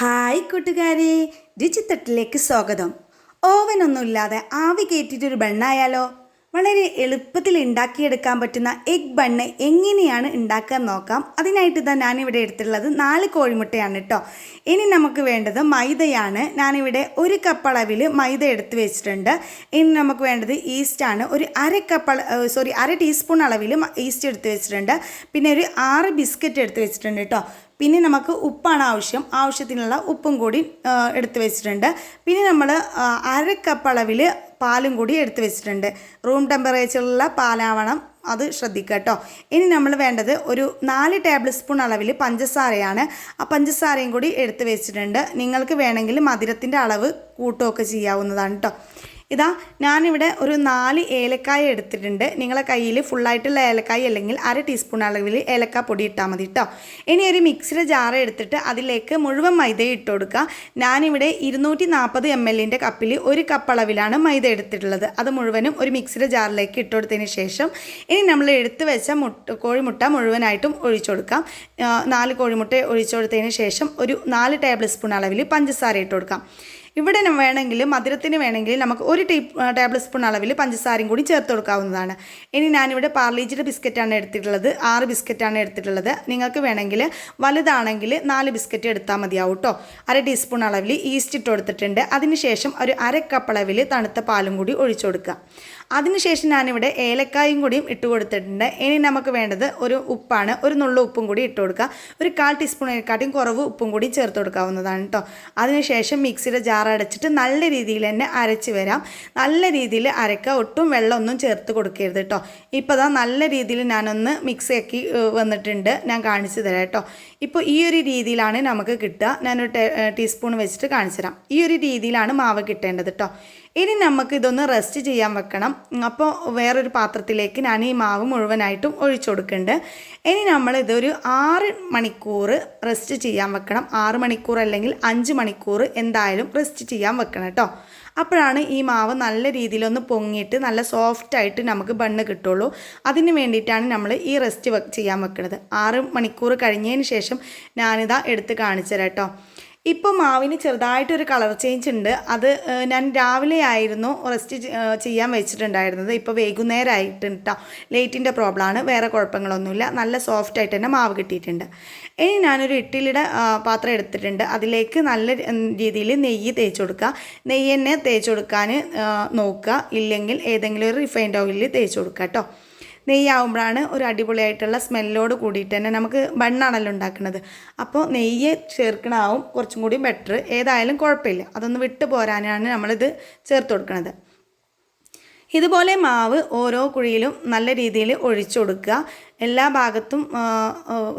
Hi കൂട്ടുകാരെ രുചിത്തട്ടിലേക്ക് സ്വാഗതം. ഓവനൊന്നുമില്ലാതെ ആവി കയറ്റിയിട്ടൊരു ബണ്ണായാലോ? വളരെ എളുപ്പത്തിൽ ഉണ്ടാക്കിയെടുക്കാൻ പറ്റുന്ന എഗ് ബണ്ണ് എങ്ങനെയാണ് ഉണ്ടാക്കാൻ നോക്കാം. അതിനായിട്ട് ഇതാ ഞാനിവിടെ എടുത്തിട്ടുള്ളത് നാല് കോഴിമുട്ടയാണ് കേട്ടോ. ഇനി നമുക്ക് വേണ്ടത് മൈദയാണ്. ഞാനിവിടെ ഒരു കപ്പ് അളവിൽ മൈദ എടുത്ത് വെച്ചിട്ടുണ്ട്. ഇനി നമുക്ക് വേണ്ടത് ഈസ്റ്റാണ് ഒരു അര കപ്പ് സോറി അര ടീസ്പൂൺ അളവിൽ ഈസ്റ്റ് എടുത്ത് വെച്ചിട്ടുണ്ട്. പിന്നെ ഒരു ആറ് ബിസ്ക്കറ്റ് എടുത്ത് വെച്ചിട്ടുണ്ട് കേട്ടോ. പിന്നെ നമുക്ക് ഉപ്പാണ് ആവശ്യം. ആവശ്യത്തിനുള്ള ഉപ്പും കൂടി എടുത്ത് വെച്ചിട്ടുണ്ട്. പിന്നെ നമ്മൾ അര കപ്പ് അളവിൽ പാലും കൂടി എടുത്ത് വെച്ചിട്ടുണ്ട്. റൂം ടെമ്പറേച്ചറിലുള്ള പാലാവണം. അത് ശ്രദ്ധിക്കുക കേട്ടോ ഇനി നമ്മൾ വേണ്ടത് ഒരു നാല് ടേബിൾ സ്പൂൺ അളവിൽ പഞ്ചസാരയാണ്. ആ പഞ്ചസാരയും കൂടി എടുത്ത് വെച്ചിട്ടുണ്ട്. നിങ്ങൾക്ക് വേണമെങ്കിൽ മധുരത്തിന്റെ അളവ് കൂട്ടുകയൊക്കെ ചെയ്യാവുന്നതാണ് കേട്ടോ ഇതാ ഞാനിവിടെ ഒരു നാല് ഏലക്കായ എടുത്തിട്ടുണ്ട്. നിങ്ങളെ കയ്യിൽ ഫുള്ളായിട്ടുള്ള ഏലക്കായ അല്ലെങ്കിൽ അര ടീസ്പൂൺ അളവിൽ ഏലക്ക പൊടി ഇട്ടാൽ മതി കേട്ടോ ഇനി ഒരു മിക്സിയുടെ ജാറ് എടുത്തിട്ട് അതിലേക്ക് മുഴുവൻ മൈദ ഇട്ട് കൊടുക്കുക. ഞാനിവിടെ ഇരുന്നൂറ്റി നാൽപ്പത് എം എല്ലിന്റെ കപ്പിൽ ഒരു കപ്പ് അളവിലാണ് മൈദ എടുത്തിട്ടുള്ളത്. അത് മുഴുവനും ഒരു മിക്സിയുടെ ജാറിലേക്ക് ഇട്ട് കൊടുത്തതിന് ശേഷം ഇനി നമ്മൾ എടുത്ത് വെച്ച മുട്ട കോഴിമുട്ട മുഴുവനായിട്ടും ഒഴിച്ചു കൊടുക്കാം. നാല് കോഴിമുട്ട ഒഴിച്ചു കൊടുത്തതിന് ശേഷം ഒരു നാല് ടേബിൾ സ്പൂൺ അളവിൽ പഞ്ചസാര ഇട്ട് കൊടുക്കാം. ഇവിടെ വേണമെങ്കിൽ മധുരത്തിന് വേണമെങ്കിൽ നമുക്ക് ഒരു ടീ ടേബിൾ സ്പൂൺ അളവിൽ പഞ്ചസാരയും കൂടി ചേർത്ത് കൊടുക്കാവുന്നതാണ്. ഇനി ഞാനിവിടെ പാർലീജിയുടെ ബിസ്ക്കറ്റാണ് എടുത്തിട്ടുള്ളത്. ആറ് ബിസ്ക്കറ്റാണ് എടുത്തിട്ടുള്ളത്. നിങ്ങൾക്ക് വേണമെങ്കിൽ വലുതാണെങ്കിൽ നാല് ബിസ്ക്കറ്റ് എടുത്താൽ മതിയാവും കേട്ടോ അര ടീസ്പൂൺ അളവിൽ ഈസ്റ്റ് ഇട്ട് കൊടുത്തിട്ടുണ്ട്. അതിനുശേഷം ഒരു അര കപ്പ് അളവിൽ തണുത്ത പാലും കൂടി ഒഴിച്ചു കൊടുക്കുക. അതിനുശേഷം ഞാനിവിടെ ഏലക്കായും കൂടിയും ഇട്ട് കൊടുത്തിട്ടുണ്ട്. ഇനി നമുക്ക് വേണ്ടത് ഒരു ഉപ്പാണ്. ഒരു നുള്ള ഉപ്പും കൂടി ഇട്ട് കൊടുക്കുക. ഒരു കാൽ ടീസ്പൂണിനെക്കാട്ടിയും കുറവ് ഉപ്പും കൂടി ചേർത്ത് കൊടുക്കാവുന്നതാണ് കേട്ടോ അതിനുശേഷം മിക്സിയുടെ ജാർ അടച്ചിട്ട് നല്ല രീതിയിൽ തന്നെ അരച്ച് വരാം. നല്ല രീതിയിൽ അരക്കുക ഒട്ടും വെള്ളമൊന്നും ചേർത്ത് കൊടുക്കരുത് കേട്ടോ ഇപ്പോൾ അതാ നല്ല രീതിയിൽ ഞാനൊന്ന് മിക്സ് ആക്കി വന്നിട്ടുണ്ട്. ഞാൻ കാണിച്ചു തരാം കേട്ടോ ഇപ്പോൾ ഈ ഒരു രീതിയിലാണ് നമുക്ക് കിട്ടുക. ഞാനൊരു ടീസ്പൂൺ വെച്ചിട്ട് കാണിച്ചു തരാം. ഈ ഒരു രീതിയിലാണ് മാവ് കിട്ടേണ്ടത് കേട്ടോ ഇനി നമുക്ക് ഇതൊന്ന് റെസ്റ്റ് ചെയ്യാൻ വെക്കണം. അപ്പോൾ വേറൊരു പാത്രത്തിലേക്ക് ഞാൻ ഈ മാവ് മുഴുവനായിട്ടും ഒഴിച്ചു കൊടുക്കുന്നുണ്ട്. ഇനി നമ്മൾ ഇതൊരു ആറ് മണിക്കൂർ റെസ്റ്റ് ചെയ്യാൻ വെക്കണം. ആറ് മണിക്കൂർ അല്ലെങ്കിൽ അഞ്ച് മണിക്കൂർ എന്തായാലും റെസ്റ്റ് ചെയ്യാൻ വെക്കണം കേട്ടോ. അപ്പോഴാണ് ഈ മാവ് നല്ല രീതിയിലൊന്ന് പൊങ്ങിയിട്ട് നല്ല സോഫ്റ്റായിട്ട് നമുക്ക് ബണ്ണ് കിട്ടുള്ളൂ. അതിന് വേണ്ടിയിട്ടാണ് നമ്മൾ ഈ റെസ്റ്റ് ചെയ്യാൻ വെക്കുന്നത് ആറ് മണിക്കൂർ കഴിഞ്ഞതിന് ശേഷം ഞാനിതാ എടുത്ത് കാണിച്ചു തരാം കേട്ടോ. ഇപ്പോൾ മാവിന് ചെറുതായിട്ടൊരു കളർ ചേഞ്ച് ഉണ്ട്. അത് ഞാൻ രാവിലെ ആയിരുന്നു റെസ്റ്റ് ചെയ്യാൻ വെച്ചിട്ടുണ്ടായിരുന്നത്. ഇപ്പോൾ വൈകുന്നേരമായിട്ട് കേട്ടോ ലേറ്റിന്റെ പ്രോബ്ലമാണ് വേറെ കുഴപ്പങ്ങളൊന്നുമില്ല. നല്ല സോഫ്റ്റ് ആയിട്ട് തന്നെ മാവ് കിട്ടിയിട്ടുണ്ട്. ഇനി ഞാനൊരു ഇഡ്ഡലിയുടെ ആ, പാത്രം എടുത്തിട്ടുണ്ട്. അതിലേക്ക് നല്ല രീതിയിൽ നെയ്യ് തേച്ച് കൊടുക്കുക. നെയ്യ് തന്നെ തേച്ച് കൊടുക്കാൻ നോക്കുക. ഇല്ലെങ്കിൽ ഏതെങ്കിലും ഒരു റിഫൈൻഡ് ഓയിലിൽ തേച്ച് കൊടുക്കുക കേട്ടോ നെയ്യാവുമ്പോഴാണ് ഒരു അടിപൊളിയായിട്ടുള്ള സ്മെല്ലോട് കൂടിയിട്ട് തന്നെ നമുക്ക് ബണ്ണാണല്ലോ ഉണ്ടാക്കുന്നത്. അപ്പോൾ നെയ്യ് ചേർക്കണാവും കുറച്ചും കൂടി ബെറ്റർ ഏതായാലും കുഴപ്പമില്ല. അതൊന്ന് വിട്ടു പോരാനാണ് നമ്മളിത് ചേർത്ത് കൊടുക്കുന്നത് ഇതുപോലെ മാവ് ഓരോ കുഴിയിലും നല്ല രീതിയിൽ ഒഴിച്ചു കൊടുക്കുക. എല്ലാ ഭാഗത്തും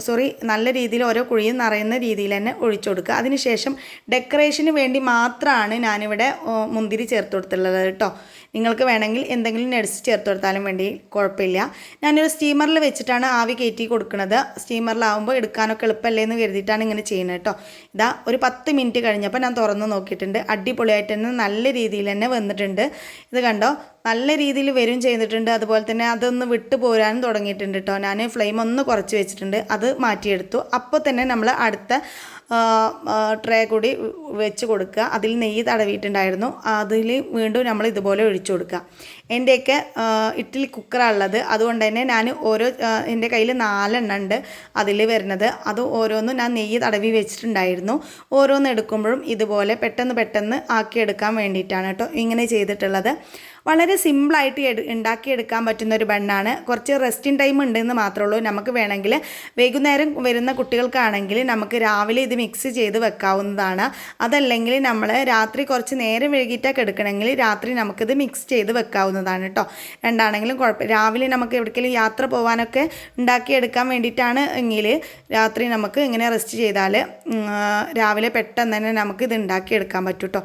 സോറി നല്ല രീതിയിൽ ഓരോ കുഴിയും നിറയുന്ന രീതിയിൽ തന്നെ ഒഴിച്ചു കൊടുക്കുക. അതിനുശേഷം ഡെക്കറേഷന് വേണ്ടി മാത്രമാണ് ഞാനിവിടെ മുന്തിരി ചേർത്ത് കൊടുത്തിട്ടുള്ളത് കേട്ടോ. നിങ്ങൾക്ക് വേണമെങ്കിൽ എന്തെങ്കിലും നട്സ് ചേർത്ത് കൊടുത്താലും വേണ്ടി കുഴപ്പമില്ല. ഞാനൊരു സ്റ്റീമറിൽ വെച്ചിട്ടാണ് ആവി കയറ്റി കൊടുക്കുന്നത്. സ്റ്റീമറിലാവുമ്പോൾ എടുക്കാനൊക്കെ എളുപ്പമല്ലേ എന്ന് കരുതിയിട്ടാണ് ഇങ്ങനെ ചെയ്യുന്നത് കേട്ടോ. ഇതാ ഒരു പത്ത് മിനിറ്റ് കഴിഞ്ഞപ്പോൾ ഞാൻ തുറന്ന് നോക്കിയിട്ടുണ്ട്. അടിപൊളിയായിട്ട് തന്നെ നല്ല രീതിയിൽ തന്നെ വന്നിട്ടുണ്ട്. ഇത് കണ്ടോ? നല്ല രീതിയിൽ വരും ചെയ്തിട്ടുണ്ട്. അതുപോലെ തന്നെ അതൊന്ന് വിട്ടു പോരാനും തുടങ്ങിയിട്ടുണ്ട് കേട്ടോ. ഫ്ലെയിം ഒന്ന് കുറച്ച് വെച്ചിട്ടുണ്ട്. അത് മാറ്റിയെടുത്തു. അപ്പോൾ തന്നെ നമ്മൾ അടുത്ത ട്രേ കൂടി വെച്ച് കൊടുക്കുക. അതിൽ നെയ്യ് തടവിയിട്ടുണ്ടായിരുന്നു. അതിൽ വീണ്ടും നമ്മൾ ഇതുപോലെ ഒഴിച്ചു കൊടുക്കുക. എന്റെയൊക്കെ ഇഡ്ഡലി കുക്കറാണ് ഉള്ളത് അതുകൊണ്ട് തന്നെ ഞാൻ ഓരോ എന്റെ കയ്യിൽ നാലെണ്ണം ഉണ്ട് അതിൽ വരുന്നത്. അത് ഓരോന്നും ഞാൻ നെയ്യ് തടവി വെച്ചിട്ടുണ്ടായിരുന്നു. ഓരോന്ന് എടുക്കുമ്പോഴും ഇതുപോലെ പെട്ടെന്ന് പെട്ടെന്ന് ആക്കിയെടുക്കാൻ വേണ്ടിയിട്ടാണ് കേട്ടോ ഇങ്ങനെ ചെയ്തിട്ടുള്ളത്. വളരെ സിമ്പിളായിട്ട് എടു ഉണ്ടാക്കിയെടുക്കാൻ പറ്റുന്ന ഒരു ബണ്ണാണ്. കുറച്ച് റെസ്റ്റിംഗ് ടൈം ഉണ്ടെന്ന് മാത്രമേ ഉള്ളൂ നമുക്ക് വേണമെങ്കിൽ വൈകുന്നേരം വരുന്ന കുട്ടികൾക്കാണെങ്കിൽ നമുക്ക് രാവിലെ ഇത് മിക്സ് ചെയ്ത് വെക്കാവുന്നതാണ്. അതല്ലെങ്കിൽ നമ്മൾ രാത്രി കുറച്ച് നേരം വൈകിട്ടൊക്കെ എടുക്കണമെങ്കിൽ രാത്രി നമുക്കിത് മിക്സ് ചെയ്ത് വെക്കാവുന്നതാണ്. കേട്ടോ രണ്ടാണെങ്കിലും കുഴപ്പം രാവിലെ നമുക്ക് എവിടേക്കെങ്കിലും യാത്ര പോകാനൊക്കെ ഉണ്ടാക്കിയെടുക്കാൻ വേണ്ടിയിട്ടാണ് എങ്കിൽ രാത്രി നമുക്ക് ഇങ്ങനെ റെസ്റ്റ് ചെയ്താൽ രാവിലെ പെട്ടെന്ന് തന്നെ നമുക്ക് ഇത് ഉണ്ടാക്കിയെടുക്കാൻ പറ്റും കേട്ടോ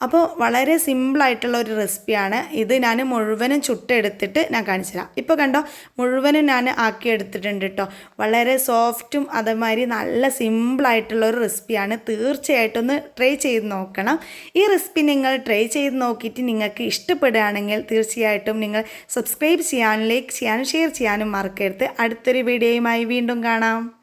അപ്പോൾ വളരെ സിമ്പിളായിട്ടുള്ള ഒരു റെസിപ്പിയാണ് ഇത് ഞാൻ മുഴുവനും ചുട്ടെടുത്തിട്ട് ഞാൻ കാണിച്ചു തരാം. ഇപ്പോൾ കണ്ടോ മുഴുവനും ഞാൻ ആക്കി എടുത്തിട്ടുണ്ട് കേട്ടോ വളരെ സോഫ്റ്റും അതേമാതിരി നല്ല സിമ്പിളായിട്ടുള്ള ഒരു റെസിപ്പിയാണ് തീർച്ചയായിട്ടും ഒന്ന് ട്രൈ ചെയ്ത് നോക്കണം. ഈ റെസിപ്പി നിങ്ങൾ ട്രൈ ചെയ്ത് നോക്കിയിട്ട് നിങ്ങൾക്ക് ഇഷ്ടപ്പെടുകയാണെങ്കിൽ തീർച്ചയായിട്ടും നിങ്ങൾ സബ്സ്ക്രൈബ് ചെയ്യാനും ലൈക്ക് ചെയ്യാനും ഷെയർ ചെയ്യാനും മറക്കരുത്. അടുത്തൊരു വീഡിയോയുമായി വീണ്ടും കാണാം.